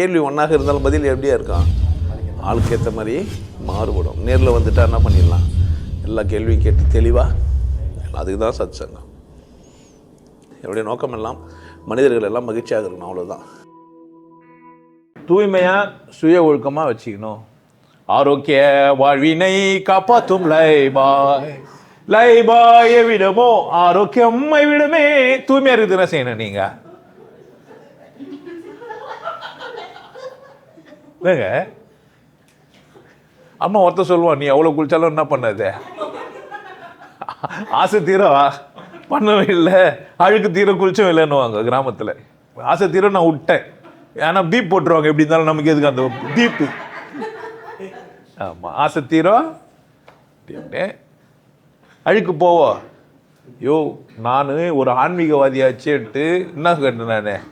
கேள்வி ஒன்றாக இருந்தாலும் பதில் எப்படியா இருக்கான் ஆளுக்கு ஏற்ற மாதிரி மாறுபடும். நேரில் வந்துட்டா என்ன பண்ணிடலாம்? எல்லா கேள்வியும் கேட்டு தெளிவாக அதுக்கு தான் சத் சங்கம் என்னுடைய நோக்கம் எல்லாம் மனிதர்கள் எல்லாம் மகிழ்ச்சியாக இருக்கணும் அவ்வளோதான் தூய்மையாக சுய ஒழுக்கமாக வச்சுக்கணும். ஆரோக்கிய வாழ்வினை காப்பாற்றும் லைபாய். லைபாயை விடமோ? ஆரோக்கியம் விடமே. தூய்மையாக இருக்குது என்ன செய்யணும் நீங்கள் ஏங்க அம்மா ஒருத்த சொல்லுவான் நீ எவ்வளோ குளிச்சாலும் என்ன பண்ணாத? ஆசை தீரவா பண்ணவே இல்லை. அழுக்கு தீர குளிச்சும் இல்லைன்னுவாங்க கிராமத்தில். ஆசை தீர நான் விட்டேன். ஏன்னா பீப் போட்டுருவாங்க. எப்படி இருந்தாலும் நமக்கு எதுக்கு அந்த பீப்பு? ஆமாம் ஆசை தீரோ? அழுக்கு போவோம் யோ நான் ஒரு ஆன்மீகவாதியாச்சேன்ட்டு என்ன கேட்டேன் நான்?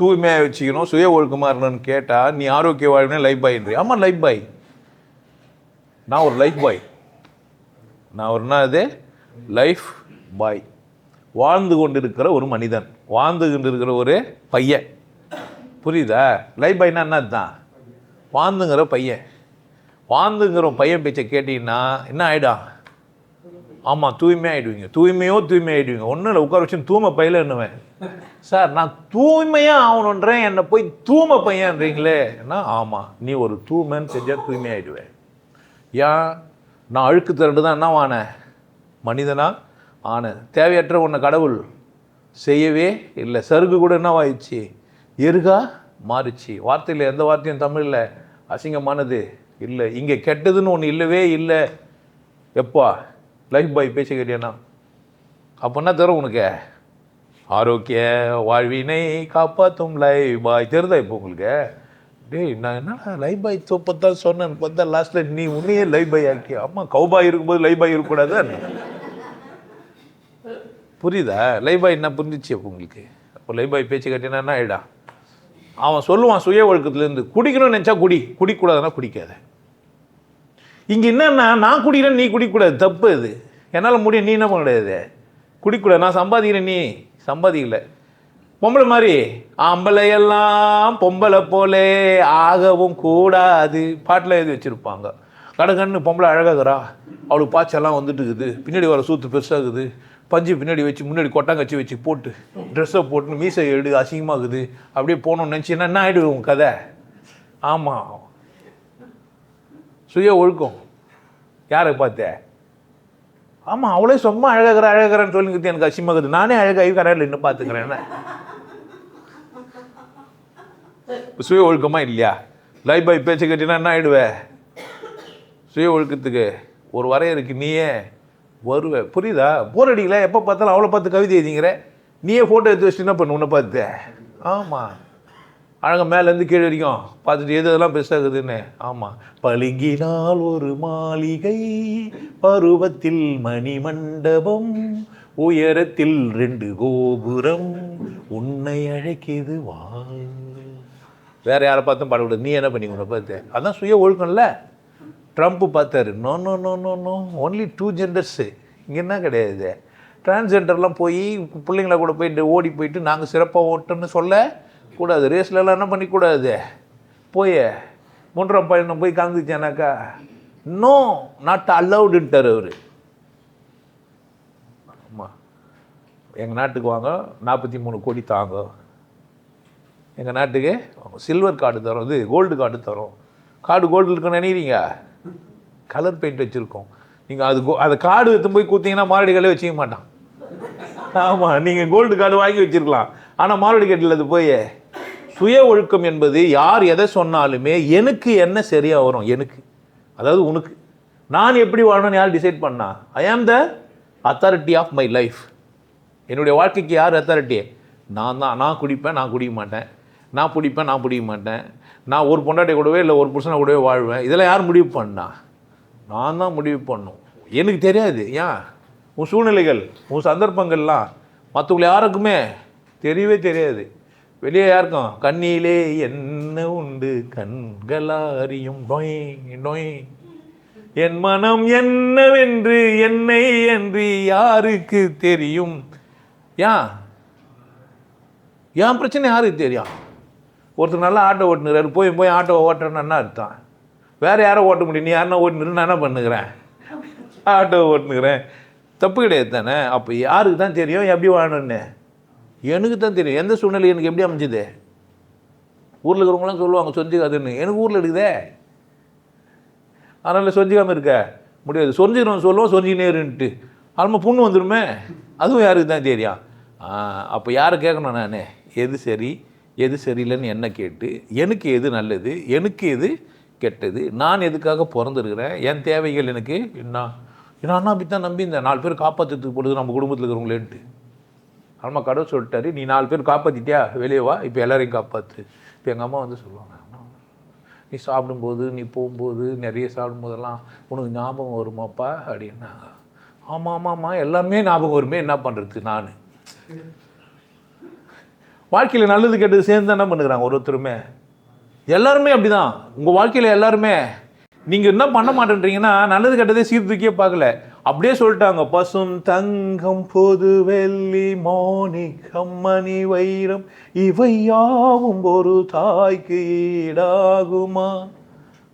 தூய்மையாக வச்சுக்கணும் சுய ஒழுக்கமாக இருக்கணும்னு கேட்டால் நீ ஆரோக்கிய வாழ்வுனே லைஃப் பாய்ன்றி ஆமாம் லைஃப் பாய் நான் ஒரு லைஃப் பாய் நான் ஒரு என்னது லைஃப் பாய் வாழ்ந்து கொண்டிருக்கிற ஒரு மனிதன். வாழ்ந்து கொண்டிருக்கிற ஒரு பையன். புரியுதா? லைஃப் பாய்னா என்ன தான் வாழ்ந்துங்கிற பையன். வாழ்ந்துங்கிற பையன் பேச்சை கேட்டிங்கன்னா என்ன ஆகிடா ஆமாம் தூய்மையாக ஆயிடுவீங்க தூய்மையோ தூய்மையாக ஆயிடுவீங்க ஒன்றும் இல்லை உட்கார வச்சு தூய்மை பையில என்னவேன் சார் நான் தூய்மையாக ஆகணுன்றேன் என்னை போய் தூய்மை பையன்றீங்களே. என்ன ஆமாம் நீ ஒரு தூய்மைன்னு செஞ்சால் தூய்மையாயிடுவேன். ஏன்? நான் அழுக்கு திரண்டு தான் என்ன ஆனேன் மனிதனா? ஆனேன் தேவையற்ற ஒன்றை கடவுள் செய்யவே இல்லை. சருகு கூட என்னவாயிடுச்சு எருகா மாறிச்சு. வார்த்தையில் எந்த வார்த்தையும் தமிழில் அசிங்கமானது இல்லை. இங்கே கெட்டதுன்னு ஒன்று இல்லவே இல்லை. எப்பா லைஃப் பாய் பேச்சு கேட்டியானா அப்போ என்ன தரும் உனக்கு? ஆரோக்கிய வாழ்வினை காப்பாற்றும் லைஃப் பாய் தெரிதா இப்போ உங்களுக்கு? டேய் நான் என்னடா லைஃப் பாய் சோப்பை தான் சொன்னேன் பார்த்தா லாஸ்ட்டில் நீ உன்னையே லைஃப் பாய் ஆக்கி அம்மா கௌபாய் இருக்கும்போது லைஃப் பாய் இருக்கக்கூடாது புரியுதா? லைஃப் பாய் என்ன புரிஞ்சிச்சு அப்போ உங்களுக்கு? அப்போ லைஃப் பாய் பேச்சு கட்டினா என்ன ஆயிடா? அவன் சொல்லுவான் சுய ஒழுக்கத்துலேருந்து குடிக்கணும்னு நினச்சா குடி. குடிக்கூடாதுன்னா குடிக்காத. இங்கே என்னன்னா நான் குடிக்கிறேன் நீ குடிக்கக்கூடாது தப்பு இது. என்னால் முடியும் நீ என்ன பண்ண கிடையாது குடிக்கக்கூடாது நான் சம்பாதிக்கிறேன் நீ. சம்பாதிக்கல பொம்பளை மாதிரி ஆம்பளை எல்லாம் பொம்பளை போலே ஆகவும் கூடாது பாட்டில் எழுதி வச்சுருப்பாங்க. கடகன்னு பொம்பளை அழகாகிறா. அவளுக்கு பாய்ச்செல்லாம் வந்துட்டு இருக்குது பின்னாடி வர சூத்து பெருசாகுது. பஞ்சு பின்னாடி வச்சு முன்னாடி கொட்டாங்கச்சி வச்சு போட்டு ட்ரெஸ்ஸை போட்டு மீசை எடு அசிங்கமாகுது. அப்படியே போகணும்னு நினச்சின்னா என்ன ஆகிடுது உன் கதை? ஆமாம் சுய ஒழுக்கம். யாரை பார்த்த? ஆமாம் அவளே சும்மா அழகாகிற அழகாரன்னு சொல்லிக்கிட்டு எனக்கு அசிமாகுது நானே அழகாகி கடையில் இன்னும் பார்த்துக்கிறேன் என்ன? சுய ஒழுக்கமாக இல்லையா? லைஃப் பாய் பேச்சு கேட்டினா என்ன ஆயிடுவே? சுய ஒழுக்கத்துக்கு ஒரு வரையறைக்கு நீயே வருவ. புரியுதா? போர் அடிக்கல எப்போ பார்த்தாலும் அவளை பார்த்து கவிதை எழுதிங்கிற. நீயே ஃபோட்டோ எடுத்து வச்சுட்டு என்ன பண்ண உன்னை பார்த்து ஆமாம் அழகாக மேலேருந்து கீழே வரைக்கும் பார்த்துட்டு எது எதெல்லாம் பெருசாகுதுன்னு ஆமாம் பளிங்கினால் ஒரு மாளிகை பருவத்தில் மணிமண்டபம் உயரத்தில் ரெண்டு கோபுரம் உன்னை அழைக்கிது வா வேற யாரை பார்த்தும் பாடக்கூடாது நீ என்ன பண்ணி உன்னை பார்த்து? அதான் சுய ஒழுக்கம்ல. ட்ரம்ப் பார்த்தாரு. No no no no no only two genders இங்கே என்ன கிடையாது. டிரான்ஸ்ஜெண்டர்லாம் போய் பிள்ளைங்கள கூட போயிட்டு ஓடி போயிட்டு நாங்கள் சிறப்பாக ஓட்டோன்னு சொல்ல கூடாது ரேஸ்லலாம் என்ன பண்ணிக்கூடாது? போய். மூன்றாம் பையனை போய் கலந்துச்சானாக்கா நோ நாட் அலவுடுன்ட்டார் அவர். ஆமாம் எங்கள் நாட்டுக்கு வாங்க நாற்பத்தி மூணு கோடி தாங்க. எங்கள் நாட்டுக்கு சில்வர் கார்டு தரோம். இது கோல்டு கார்டு தரோம். கார்டு கோல்டு இருக்குன்னு நினைக்கிறீங்க? கலர் பெயிண்ட் வச்சுருக்கோம். நீங்கள் அது கோ- அதை கார்டு எடுத்து போய் கொடுத்தீங்கன்னா மாரடி கடையில் வச்சுக்க மாட்டான். ஆமாம் நீங்கள் கோல்டு கார்டு வாங்கி வச்சிருக்கலாம். ஆனால் மாரடி கட்டில் அது போய். சுய ஒழுக்கம் என்பது யார் எதை சொன்னாலுமே எனக்கு என்ன சரியாக வரும்? எனக்கு. அதாவது உனக்கு. நான் எப்படி வாழணும்னு யார் டிசைட் பண்ணா? I am the authority of my life என்னுடைய வாழ்க்கைக்கு யார் அத்தாரிட்டி நான் தான். நான் குடிப்பேன் நான் குடிக்க மாட்டேன். நான் பிடிப்பேன் நான் பிடிக்க மாட்டேன். நான் ஒரு பொண்டாட்டி கூடவே இல்லை ஒரு புருஷனை கூடவே வாழ்வேன். இதெல்லாம் யார் முடிவு பண்ணா? நான் தான் முடிவு பண்ணும். எனக்கு தெரியாது. ஏன்? உன் சூழ்நிலைகள் உன் சந்தர்ப்பங்கள்லாம் மற்றவங்களை யாருக்குமே தெரியவே தெரியாது. வெளியே யாருக்கும்? கண்ணிலே என்ன உண்டு? கண்களாரியும் டொய் நொய் என் மனம் என்னவென்று என்னை என்று யாருக்கு தெரியும்? ஏன் என் பிரச்சனை யாருக்கு தெரியும்? ஒருத்தர் நல்லா ஆட்டோ ஓட்டுனுறாரு போய் போய் ஆட்டோ ஓட்டுறேன்னு என்ன அர்த்தம்? வேறு யாரோ ஓட்ட முடியும்? நீ யாருன்னா ஓட்டுனுருன்னு நான் என்ன பண்ணுகிறேன்? ஆட்டோ ஓட்டுனுக்கிறேன் தப்பு கிடையாது தானே? அப்போ யாருக்கு தான் தெரியும்? எப்படி வாழணும்னு? எனக்கு தான் தெரியும். எந்த சூழ்நிலை எனக்கு எப்படி அமைஞ்சுது? ஊரில் இருக்கிறவங்களாம் சொல்லுவாங்க சொஞ்சிக்காதுன்னு எனக்கு ஊரில் இருக்குதே. அதனால் சொஞ்சிக்காமல் இருக்க. முடியாது. சொஞ்சிக்கிறவன் சொல்லுவோம் சொஞ்சிக்கினே அதுமாதிரி புண்ணு வந்துடுமே அதுவும் யாருக்கு தான் தெரியும்? அப்போ யாரை கேட்கணும் நான்? எது சரி எது சரியில்லைன்னு என்ன கேட்டு எனக்கு எது நல்லது எனக்கு எது கெட்டது நான் எதுக்காக பிறந்திருக்கிறேன் என் தேவைகள் எனக்கு என்ன? நான் அண்ணா அப்படி தான் நம்பி இந்த நாலு பேர் காப்பாற்றுறதுக்கு பொழுது நம்ம குடும்பத்தில் இருக்கிறவங்களேன்ட்டு. ஆமாம் கடவுள் சொல்லிட்டாரு நீ நாலு பேர் காப்பாற்றிட்டியா வெளியே வா. இப்போ எல்லாரையும் காப்பாற்று இப்போ எங்கள் அம்மா வந்து சொல்லுவாங்க நீ சாப்பிடும்போது நீ போகும்போது நிறைய சாப்பிடும்போதெல்லாம் உனக்கு ஞாபகம் வருமாப்பா? அப்படின்னாங்க ஆமாம் ஆமாம் ஆமாம் எல்லாமே ஞாபகம் வருமே. என்ன பண்ணுறது நான்? வாழ்க்கையில் நல்லது கெட்டது சேர்ந்து என்ன பண்ணுறாங்க ஒரு ஒருத்தருமே எல்லாருமே அப்படிதான். உங்கள் வாழ்க்கையில் எல்லாருமே. நீங்கள் என்ன பண்ண மாட்டேன்றீங்கன்னா நல்லது கெட்டதே சீர்தூக்கியே பார்க்கல. அப்படியே சொல்லிட்டாங்க பசும் தங்கம் பொது வெள்ளி மோனிகம் மணி வைரம் இவை யாவும் ஒரு தாய்க்கு ஈடாகுமா?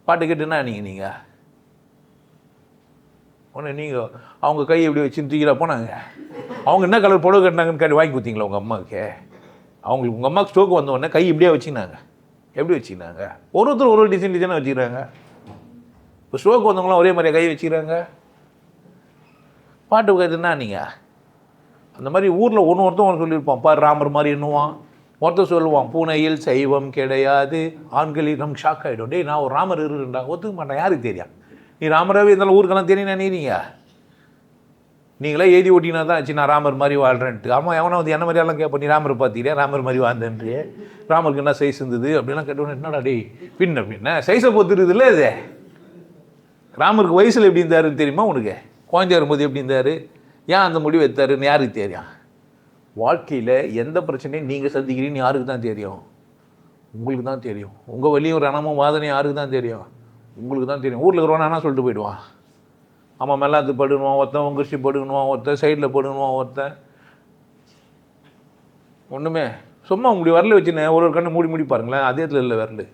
பாட்டு கேட்டுனா நீங்கள் நீங்கள் உடனே நீங்கள் அவங்க கை எப்படி வச்சுன்னு தூக்கிடா போனாங்க. அவங்க என்ன கலர் புடவை கட்டினாங்கன்னு கேட்டு வாங்கி கொடுத்தீங்களா உங்கள் அம்மாவுக்கு? அவங்களுக்கு உங்கள் அம்மாவுக்கு ஸ்டோக் வந்த உடனே கை இப்படியே வச்சுக்கினாங்க. எப்படி வச்சுக்கினாங்க? ஒருத்தர் ஒரு ஒரு டிசைன் டிசைனாக வச்சுக்கிறாங்க. இப்போ ஸ்டோக் வந்தவங்களாம் ஒரே மாதிரியாக கை வச்சுக்கிறாங்க? பாட்டு என்ன நீங்கள் அந்த மாதிரி ஊரில் ஒன்று ஒருத்தன் ஒன்று சொல்லியிருப்பான். பார் ராமர் மாதிரி என்னுவான் ஒருத்தர் சொல்லுவான் பூனையில் சைவம் கிடையாது. ஆண்களில் நம்ம ஷாக் ஆகிடும் டேய் நான் ஒரு ராமர் இருக்குண்டா ஒத்துக்க மாட்டேன். யாருக்கு தெரியும்? நீ ராமராகவே இருந்தாலும் ஊருக்கெல்லாம் தெரியும் நினைக்கிறீங்க நீங்களே எழுதி ஓட்டினா தான் ஆச்சு நான் ராமர் மாதிரி வாழ்கிறேன்ட்டு ஆமாம் எவனா வந்து என்ன மாதிரியெல்லாம் கேட்பேன் நீ ராமர் பார்த்தீங்களே ராமர் மாதிரி வாழ்ந்தேன்றியே ராமருக்கு என்ன சைஸ் இருந்தது? அப்படிலாம் கேட்டவொன்னே என்னடா டேய் பின்ன பின்ன? சைஸை பொறுத்துருதுல்ல இது? ராமருக்கு வயசில் எப்படி இருந்தாருன்னு தெரியுமா உனக்கு? குழந்தையா வரும்போது எப்படி இருந்தார்? ஏன் அந்த முடிவு எடுத்தாருன்னு யாருக்கு தெரியும்? வாழ்க்கையில் எந்த பிரச்சனையும் நீங்கள் சந்திக்கிறீன்னு யாருக்கு தான் தெரியும்? உங்களுக்கு தான் தெரியும். உங்கள் வழியும் ரணமும் வாதனையும் யாருக்கு தான் தெரியும்? உங்களுக்கு தான் தெரியும். ஊரில் இருக்கிறவனா சொல்லிட்டு போயிடுவான்? ஆமாம் மெல்லாத்து படுனுவான் ஒருத்தன் உங்கரிசி படுனுவான் ஒருத்தன் சைடில் படுனுவான் ஒருத்தன் ஒன்றுமே சும்மா இப்படி வரல வச்சுனே ஒரு ஒரு கண்ணை மூடி மூடி பாருங்களேன். அதே இடத்துல இல்லை வரல.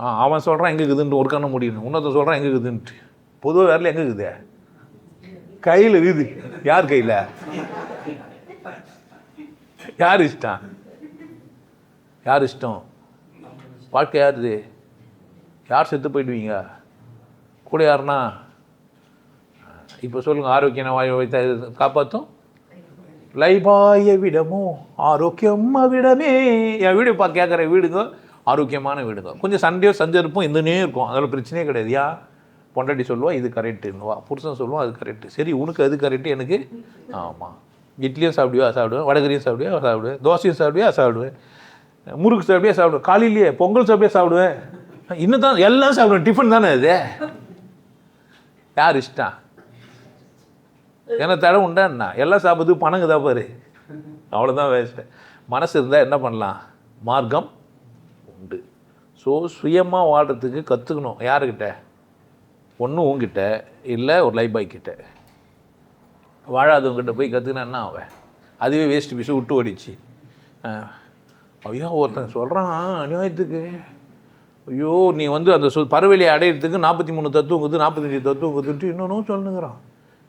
ஆ அவன் சொல்கிறான் எங்கே இருக்குதுன்ட்டு ஒரு கண்ணை முடியணும் இன்னொருத்தன் சொல்கிறான் எங்கே இருக்குதுன்ட்டு. பொதுவாக வரல எங்கே இருக்குது? கையில் இருக்குது. யார் கையில்? யார் இஷ்டம்? யார் இஷ்டம்? வாழ்க்கை யாருது? யார் செத்து போயிடுவீங்க? கூட யாருனா இப்போ சொல்லுங்கள் ஆரோக்கியம் வாய் காப்பாற்றும் லைபாய விடமோ? ஆரோக்கியம் விடமே என் வீடு பா கேட்குற வீடுங்க. ஆரோக்கியமான வீடுங்க. கொஞ்சம் சண்டையோ சஞ்சரிப்பும் இருந்துனே இருக்கும். அதில் பிரச்சனையே கிடையாது. யா? பொண்டாட்டி சொல்லுவாள் இது கரெக்டுன்னுவா புருஷன் சொல்லுவான் அது கரெக்டு சரி உனக்கு அது கரெக்டு எனக்கு? ஆமாம் இட்லியும் சாப்பிடுவியா சாப்பிடுவேன். வடகரியும் சாப்பிடுவியா சாப்பிடுவேன். தோசையும் சாப்பிடுவியா சாப்பிடுவேன். முறுக்கு சாப்பிடுவியா சாப்பிடுவேன். காலையிலேயே பொங்கல் சாப்பிடியா சாப்பிடுவேன். இன்னும் தான் எல்லாம் சாப்பிடுவேன். டிஃபன் தானே இது யார் இஷ்டம்? ஏன்னா தடை உண்டா என்ன எல்லாம் சாப்பிடுறது பணங்க தான் பாரு. அவ்வளோதான் வேஸ்ட்டு மனசு இருந்தால் என்ன பண்ணலாம்? மார்க்கம் உண்டு. ஸோ சுயமாக வாழ்கிறதுக்கு கற்றுக்கணும் யாருக்கிட்ட? ஒன்று உங்ககிட்ட இல்லை ஒரு லைஃப் பாய் கிட்ட. வாழாதவங்ககிட்ட போய் கற்றுக்கினா என்ன அவன் அதுவே வேஸ்ட் பீஸு விட்டு ஓடிச்சு அஹ், ஐயோ ஒருத்தன் சொல்கிறான் அநியாயத்துக்கு. ஐயோ நீ வந்து அந்த சொல் பறவெளியை அடையிறதுக்கு நாற்பத்தி மூணு தத்துவம் இருக்குது நாற்பத்தஞ்சு தத்துவம் இருக்குதுன்ட்டு இன்னொன்னும் சொல்லுங்கிறான்.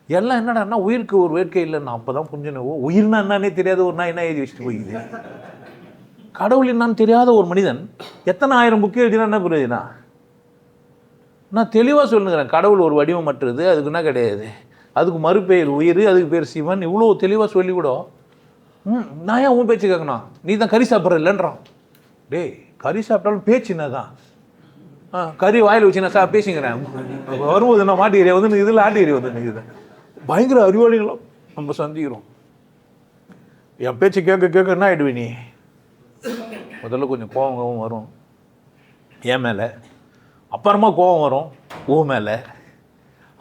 எல்லாம் என்னடான்னா உயிருக்கு ஒரு வேட்கை இல்லைன்னா அப்போ தான் புரிஞ்சுனேன் ஓ உயிர்னா என்னன்னே தெரியாத ஒரு நான் என்ன எழுதி வச்சுட்டு போயிது கடவுள் என்னான்னு தெரியாத ஒரு மனிதன் எத்தனை ஆயிரம் புக்கு எழுதினா என்ன புரியுதுண்ணா நான் தெளிவாக சொல்லுங்கிறேன் கடவுள் ஒரு வடிவமற்றது அதுக்கு என்ன கிடையாது. அதுக்கு மறுபெயர் உயிர் அதுக்கு பேர் சிவன் இவ்வளோ தெளிவாக சொல்லி கூட ம் நான் ஏன் உன் பேச்சு கேட்கணும்? நீ தான் கறி சாப்பிட்ற இல்லைன்றான். டேய் கறி சாப்பிட்டாலும் பேச்சு என்ன தான் ஆ கறி வாயில் வச்சு நான் சா பேசிக்கிறேன். வரும்போது நான் மாட்டிக்கிறேன். வந்து இதில் ஆட்டிக்கிறேன் வந்து இது. பயங்கர அறிவாளிகளும் நம்ம சந்திக்கிறோம். என் பேச்சு கேட்க கேட்க என்ன ஆகிடுவே நீ? முதல்ல கொஞ்சம் கோபம் வரும். என் மேலே. அப்புறமா கோவம் வரும் ஊ மேலே.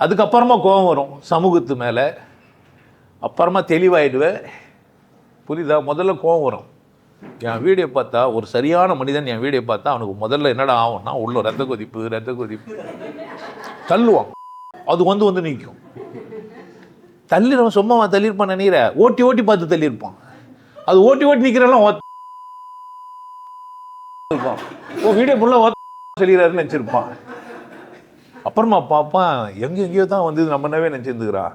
அதுக்கப்புறமா கோவம் வரும் சமூகத்து மேலே. அப்புறமா தெளிவாயிடுவேன் புரியுதா? முதல்ல கோவம் வரும். என் வீடியோ பார்த்தா ஒரு சரியான மனிதன் என் வீடியோ பார்த்தா அவனுக்கு முதல்ல என்னடா ஆகும்னா உள்ள ரத்த கொதிப்பு ரத்த கொதிப்பு. தள்ளுவான். அது வந்து வந்து நிற்கும் தள்ளிடுவன் சும்மா தள்ளியிருப்பான் நினைக்கிற? ஓட்டி ஓட்டி பார்த்து தள்ளியிருப்பான். அது ஓட்டி ஓட்டி நிற்கிறெல்லாம் ஓ வீடியோ ஃபுல்லாக சொல்லிடுறாருன்னு நினச்சிருப்பான். அப்புறமா பார்ப்பான் எங்கே எங்கேயோ தான் வந்து நம்ம என்னவே நினச்சிருந்துக்கிறா.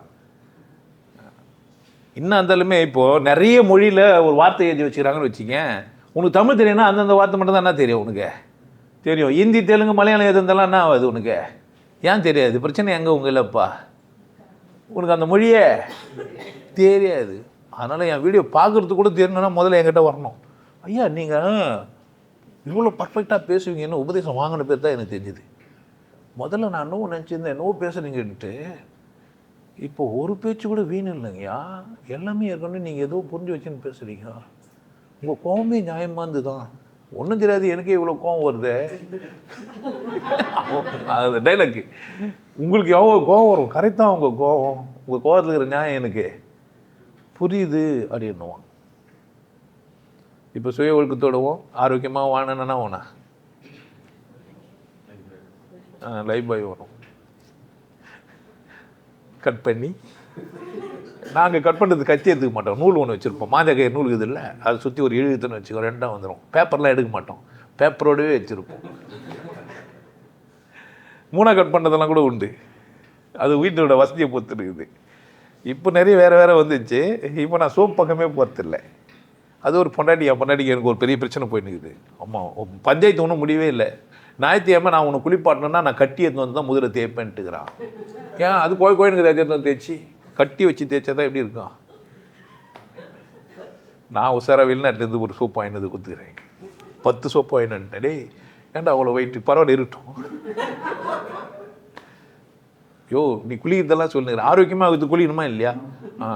இன்னும் அந்தாலுமே இப்போது நிறைய மொழியில் ஒரு வார்த்தை எழுதி வச்சுக்கிறாங்கன்னு வச்சுக்க உனக்கு தமிழ் தெரியும்னா அந்தந்த வார்த்தை மட்டும் தான் என்ன தெரியும் உனக்கு? தெரியும். ஹிந்தி தெலுங்கு மலையாளம் எது இருந்தாலும் என்ன ஆகுது உனக்கு? ஏன் தெரியாது? பிரச்சனை எங்கே உங்கள் இல்லைப்பா? உனக்கு அந்த மொழியே தெரியாது. அதனால் என் வீடியோ பார்க்குறது கூட தெரியணும்னா முதல்ல என்கிட்ட வரணும். ஐயா நீங்கள் இவ்வளோ பர்ஃபெக்டாக பேசுவீங்கன்னு உபதேசம் வாங்கின பேர் தான் எனக்கு தெரிஞ்சுது. முதல்ல நான் என்னவோ நினச்சிருந்தேன் என்னவோ பேசுறீங்கன்ட்டு. இப்போ ஒரு பேச்சு கூட வீண் இல்லைங்கய்யா. எல்லாமே ஏற்கனவே நீங்கள் ஏதோ புரிஞ்சு வச்சுன்னு பேசுகிறீங்க உங்கள் கோவமே இருந்து தான் ஒன்றும் தெரியாது எனக்கே இவ்வளோ கோவம் வருது. அது டைலக்கு உங்களுக்கு எவ்வளோ கோவம் வரும்? கரெக்டாக உங்கள் கோவம் உங்கள் கோவத்தில் இருக்கிற நியாயம் எனக்கு. புரியுது அப்படின்னுவான் இப்போ சுய ஒழுக்கத்தோடவும் ஆரோக்கியமாக வாழணுன்னா ஓனா? லைஃப் பாய் வரும் கட் பண்ணி. நாங்கள் கட் பண்ணுறது கத்தி எடுத்துக்க மாட்டோம். நூல் ஒன்று வச்சுருப்போம். மாதகை நூல் இது இல்லை? அதை சுற்றி ஒரு இழுத்துன்னு வச்சுக்கோ ரெண்டாக வந்துடும் பேப்பர்லாம் எடுக்க மாட்டோம். பேப்பரோடவே வச்சுருப்போம். மூணாக கட் பண்ணுறதெல்லாம் கூட உண்டு. அது வீட்டோட வசதியை பொறுத்து இருக்குது. இப்போ நிறைய வேறு வேறு வந்துச்சு. இப்போ நான் சோப் பக்கமே போகிறதில்ல அது ஒரு பொண்டாட்டி என் பொண்டாட்டிக்கு எனக்கு ஒரு பெரிய பிரச்சனை போயின்னு இருக்குது. ஆமாம் பஞ்சாயத்து ஒன்றும் முடியவே இல்லை. ஞாயிற்றுக்கிழமை நான் உன்னை குளிப்பாட்டணும்னா நான் கட்டி எடுத்து வந்து தான் முதல தேய்ப்பேன்ட்டுக்கிறான் ஏன்? அது கோயில் கோயிலுக்கு தேய்ச்சி தேய்ச்சி கட்டி வச்சு தேய்ச்சா தான் எப்படி இருக்கும்? நான் உசாரா வெளிநாட்டிலேருந்து ஒரு சோப்பு வாங்கினது கொடுத்துக்கிறேன். பத்து சோப்பு வாங்கினேன் டேய் ஏன்டா அவ்வளோ வெயிட் பரவாயில்ல இருக்கட்டும் யோ நீ குளிக்கிறதெல்லாம் சொல்லுங்க. ஆரோக்கியமாக இது குளிக்கணுமா இல்லையா? ஆ.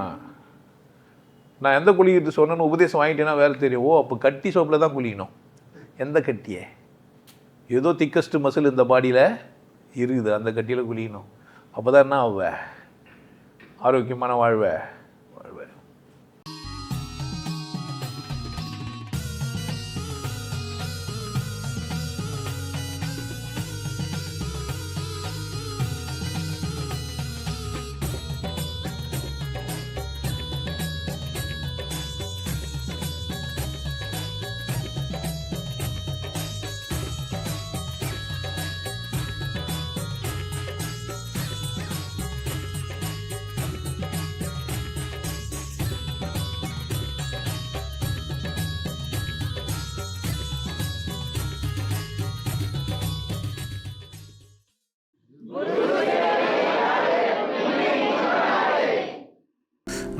நான் எந்த குளிக்கிறது சொன்னேன்னு உபதேசம் வாங்கிட்டேன்னா வேலை தெரியும். ஓ அப்போ கட்டி சோப்பில் தான் குளிக்கணும் எந்த கட்டியே? ஏதோ திக்கஸ்ட் மசில் இந்த பாடியில் இருக்குது. அந்த கட்டியில் குளிக்கணும் அப்போ தான் என்ன ஆவ? ஆரோக்கியமான வாழ்வை.